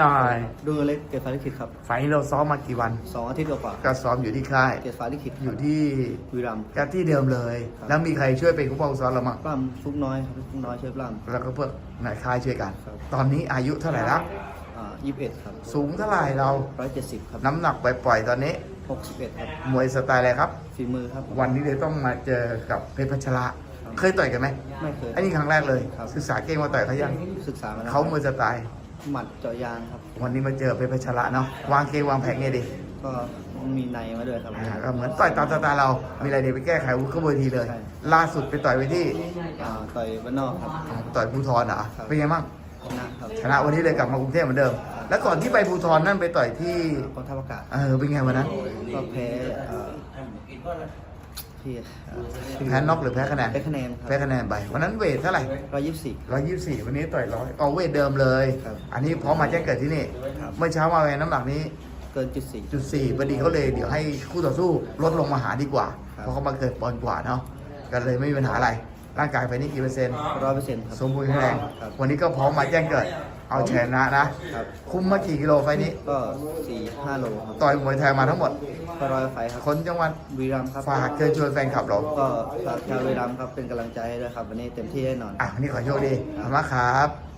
หน่อยดูเล็กเกตฟ้าลิขิตครับไฟล์เราซ้อมมากี่วันสองอาทิตย์กว่าก็ซ้อมอยู่ที่ค่ายๆเกตฟ้าลิขิตอยู่ที่วีรัมย์ก็ที่เดิมเลย ครับ แล้วมีใครช่วยเป็นผู้ปกครองซ้อมเรามั้งปล้ำฟุกน้อยครับฟุกน้อยเชฟปล้ำแล้วก็พวกนายค่ายช่วยกัน ครับตอนนี้อายุเท่าไหร่แล้วอ่ายี่สิบเอ็ดครับสูงเท่าไหร่เรา ร้อยเจ็ดสิบครับน้ำหนักปล่อยๆตอนนี้ หกสิบเอ็ดครับมวยสไตล์อะไรครับ ฝีมือครับ วันนี้เลยต้องมาเจอกับเพชรพัชระ ครับ เคยต่อยกันไหมไม่เคย อันนี้ครั้งแรกเลย ครับ ศึกษาเก่งมาต่อยเขายังศึกษามาแล้วเขามวยสไตล์ หมัดเจาะยางครับวันนี้มาเจอเพชรพัชระเนาะวางเกมวางแผนไงดีก็มีในมาด้วยครับอ่าก็เหมือนต่อยตามสไตล์เรา มีอะไรเดี๋ยวไปแก้ไขวุ้นเข้าเวทีเลยใช่ล่าสุดไปต่อยไปที่อ่าต่อยบ้านนอกครับต่อยภูทรเหรอครับเป็นไงบ้างชนะครับชนะวันนี้เลยกลับมากรุงเทพเหมือนเดิม แล้วก่อนที่ไปภูทรนั่นไปต่อยที่กองทัพอากาศเออเป็นไงวันนั้นก็แพ้เอ่อ ที่เอ่อแพ้น็อกหรือแพ้คะแนนแพ้คะแนนครับแพ้คะแนนไปวันนั้นเวทเท่าไหร่ร้อยยี่สิบสี่ร้อยยี่สิบสี่วันนี้ต่อยร้อยเอาเวทเดิมเลย ครับ อันนี้พร้อมมาแจ้งเกิดที่นี่ครับเมื่อเช้ามาแวนน้ำหนักนี้เกินจุดสี่ จุดสี่พอดีเขาเลยเดี๋ยวให้คู่ต่อสู้ลดลงมาหาดีกว่า ครับ เพราะเขามาเกิดปอนด์กว่าเนาะก็เลยไม่มีปัญหาอะไร ร่างกายไปนี่กี่เปอร์เซ็นต์ร้อยเปอร์เซ็นต์ครับสมบูรณ์แข็งแรงครับวันนี้ก็พร้อมมาแจ้งเกิด เอาชนะนะ ครับ คุ้มมากี่กิโลไฟล์นี้ก็สี่ห้าโลครับต่อยมวยไทยมาทั้งหมดก็ร้อยไฟครับคนจังหวัดวีรัมย์ครับฝากเชิญชวนแฟนคลับเราก็ฝากชาววีรัมย์ครับเป็นกำลังใจให้ด้วยครับ วันนี้เต็มที่แน่นอนอะวันนี้ขอโชคดีขอบคุณมากครับ